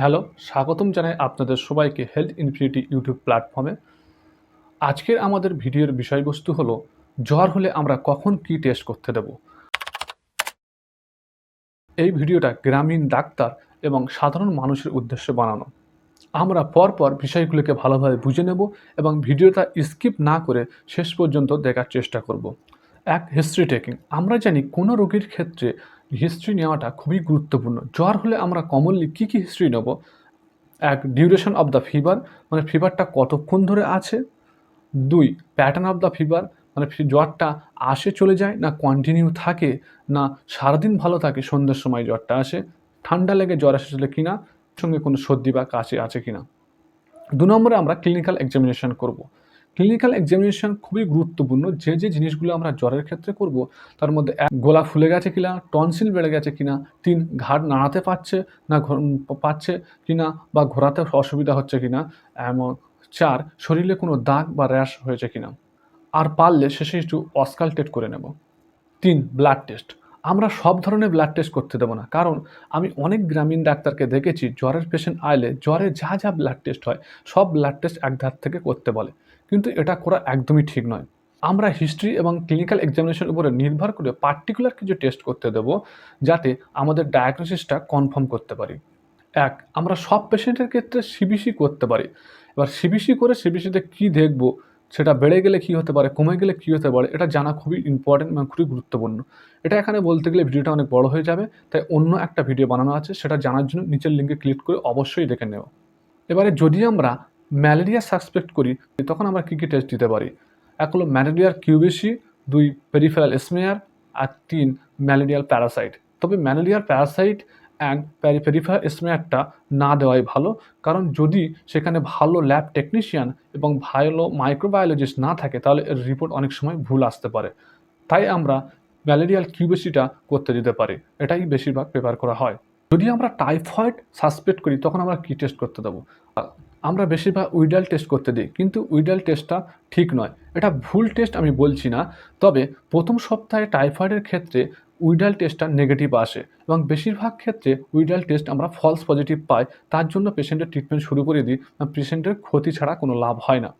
Hello, স্বাগতম জানাই আপনাদের সবাইকে হেলথ ইনফিনিটি ইউটিউব প্ল্যাটফর্মে আজকের আমাদের ভিডিওর বিষয়বস্তু হলো, জ্বর হলে আমরা কখন কি টেস্ট করতে দেব? এই ভিডিওটা গ্রামীণ ডাক্তার এবং সাধারণ মানুষের উদ্দেশ্যে বানানো। আমরা পরপর বিষয়গুলোকে ভালোভাবে বুঝে নেব এবং ভিডিওটা স্কিপ না করে শেষ পর্যন্ত দেখার চেষ্টা করব। এক হিস্ট্রি টেকিং আমরা জানি কোনো রোগীর ক্ষেত্রে হিস্ট্রি নেওয়াটা খুবই গুরুত্বপূর্ণ। জ্বর হলে আমরা কমনলি কী কী হিস্ট্রি নেব? এক ডিউরেশন অফ দ্য ফিভার মানে ফিভারটা কতক্ষণ ধরে আছে? দুই প্যাটার্ন অফ দ্য ফিভার মানে জ্বরটা আসে চলে যায় না কন্টিনিউ থাকে না সারাদিন ভালো থাকে সন্ধ্যের সময় জ্বরটা আসে? ঠান্ডা লেগে জ্বর এসেছিল কিনা? সঙ্গে কোনো সর্দি বা কাশি আছে কিনা? দু নম্বরে আমরা ক্লিনিক্যাল এক্সামিনেশন করব। ক্লিনিক্যাল এক্সামিনেশন খুবই গুরুত্বপূর্ণ। যে যে জিনিসগুলো আমরা জ্বরের ক্ষেত্রে করব, তার মধ্যে এক, গোলা ফুলে গেছে কিনা, টনসিল বেড়ে গেছে কিনা, তিন, ঘাড় নাড়াতে পারছে না পাচ্ছে কিনা বা ঘোরাতে অসুবিধা হচ্ছে কিনা, এমন, চার, শরীরে কোনো দাগ বা র্যাশ হয়েছে কিনা, আর পারলে শেষে একটু অস্কালটেট করে নেব। তিন, ব্লাড টেস্ট। আমরা সব ধরনের ব্লাড টেস্ট করতে দেবো না, কারণ আমি অনেক গ্রামীণ ডাক্তারকে দেখেছি, জ্বরের পেশেন্ট আইলে জ্বরে যা যা ব্লাড টেস্ট হয়, সব ব্লাড টেস্ট এক ধার থেকে করতে বলে। কিন্তু এটা করা একদমই ঠিক নয়। আমরা হিস্ট্রি এবং ক্লিনিক্যাল এক্সামিনেশনের উপরে নির্ভর করে পার্টিকুলার কিছু টেস্ট করতে দেবো, যাতে আমাদের ডায়াগনোসিসটা কনফার্ম করতে পারি। এক, আমরা সব পেশেন্টের ক্ষেত্রে সিবিসি করতে পারি। এবার সিবিসি করে সিবিসিতে কী দেখব, সেটা বেড়ে গেলে কী হতে পারে, কমে গেলে কী হতে পারে, এটা জানা খুবই ইম্পর্টেন্ট এবং খুবই গুরুত্বপূর্ণ। এটা এখানে বলতে গেলে ভিডিওটা অনেক বড় হয়ে যাবে, তাই অন্য একটা ভিডিও বানানো আছে, সেটা জানার জন্য নিচের লিঙ্কে ক্লিক করে অবশ্যই দেখে নেব এবারে যদি আমরা ম্যালেরিয়া সাসপেক্ট করি, তখন আমরা কী কী টেস্ট দিতে পারি? এক হলো ম্যালেরিয়ার কিউবিসি দুই পেরিফেরাল স্মেয়ার আর তিন ম্যালেরিয়াল প্যারাসাইট তবে ম্যালেরিয়ার প্যারাসাইট অ্যান্ড পেরিফেরাল স্মেয়ারটা না দেওয়াই ভালো, কারণ যদি সেখানে ভালো ল্যাব টেকনিশিয়ান এবং ভালো মাইক্রোবায়োলজিস্ট না থাকে, তাহলে এর রিপোর্ট অনেক সময় ভুল আসতে পারে। তাই আমরা ম্যালেরিয়াল কিউবিসিটা করতে দিতে পারি। এটাই বেশিরভাগ পেপার করা হয়। যদি আমরা টাইফয়েড সাসপেক্ট করি, তখন আমরা কী টেস্ট করতে দেবো? আমরা বেশিরভাগ উইডাল টেস্ট করতে দিই, কিন্তু উইডাল টেস্টটা ঠিক নয়। এটা ভুল টেস্ট আমি বলছি না, তবে প্রথম সপ্তাহে টাইফয়েডের ক্ষেত্রে উইডাল টেস্টটা নেগেটিভ আসে এবং বেশিরভাগ ক্ষেত্রে উইডাল টেস্ট আমরা ফলস পজিটিভ পাই, তার জন্য পেশেন্টের ট্রিটমেন্ট শুরু করে দিই, পেশেন্টের ক্ষতি ছাড়া কোনো লাভ হয় না।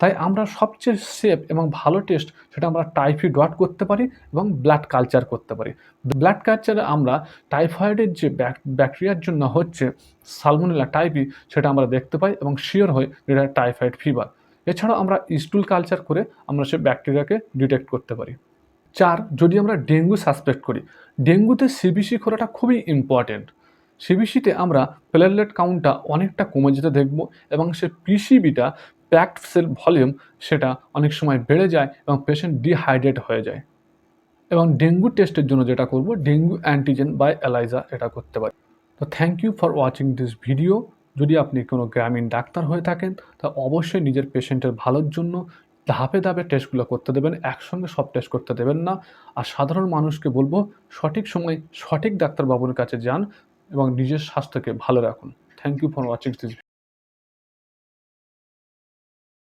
তাই আমরা সবচেয়ে সেফ এবং ভালো টেস্ট সেটা আমরা টাইফি ডট করতে পারি এবং ব্লাড কালচার করতে পারি। ব্লাড কালচারে আমরা টাইফয়েডের যে ব্যাক- ব্যাকটেরিয়ার জন্য হচ্ছে সালমোনেলা টাইপি সেটা আমরা দেখতে পাই এবং শিওর হই যেটা টাইফয়েড ফিভার এছাড়াও আমরা স্টুল কালচার করে আমরা সে ব্যাকটেরিয়াকে ডিটেক্ট করতে পারি। চার, যদি আমরা ডেঙ্গু সাসপেক্ট করি, ডেঙ্গুতে সিবিসি করাটা খুবই ইম্পর্টেন্ট সিবিসিতে আমরা প্লেটলেট কাউন্টটা অনেকটা কমে যেতে দেখব এবং সে পিসিবিটা প্যাকড সেল ভলিউম সেটা অনেক সময় বেড়ে যায় এবং পেশেন্ট ডিহাইড্রেট হয়ে যায়। এবং ডেঙ্গু টেস্টের জন্য যেটা করব ডেঙ্গু অ্যান্টিজেন বাই এলাইজা এটা করতে পারি। তো thank you for watching this video যদি আপনি কোনো গ্রামীণ ডাক্তার হয়ে থাকেন, তা অবশ্যই নিজের পেশেন্টের ভালোর জন্য ধাপে ধাপে টেস্টগুলো করতে দেবেন, একসঙ্গে সব টেস্ট করতে দেবেন না। আর সাধারণ মানুষকে বলব, সঠিক সময় সঠিক ডাক্তারবাবুর কাছে যান এবং নিজের স্বাস্থ্যকে ভালো রাখুন। Thank you for watching this